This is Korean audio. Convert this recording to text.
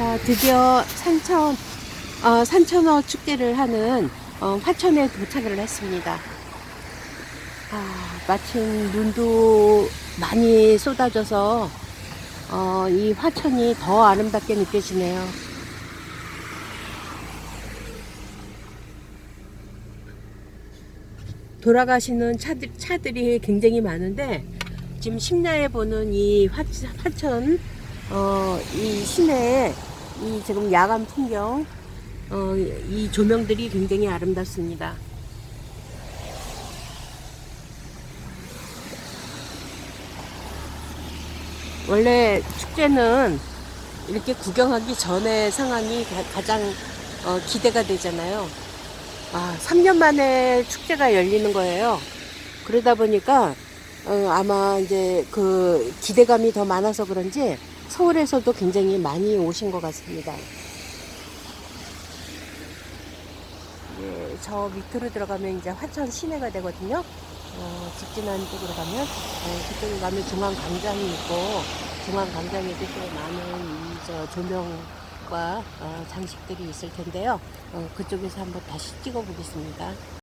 자, 드디어 산천, 어, 산천어 축제를 하는 어, 화천에 도착을 했습니다. 아, 마침 눈도 많이 쏟아져서 어, 이 화천이 더 아름답게 느껴지네요. 돌아가시는 차들, 차들이 굉장히 많은데 지금 심야에 보는 이 화, 화천 어, 이 시내에 이 지금 야간 풍경 어, 이 조명들이 굉장히 아름답습니다. 원래 축제는 이렇게 구경하기 전에 상황이 가- 가장 어, 기대가 되잖아요. 아, 3년 만에 축제가 열리는 거예요. 그러다 보니까 어, 아마 이제 그 기대감이 더 많아서 그런지 서울에서도 굉장히 많이 오신 것 같습니다. 예, 저 밑으로 들어가면 이제 화천 시내가 되거든요. 어, 직진한 쪽으로 가면 어, 그쪽에 가면 중앙 광장이 있고 중앙 광장에도 또 많은 이저 조명과 어, 장식들이 있을 텐데요. 어, 그쪽에서 한번 다시 찍어 보겠습니다.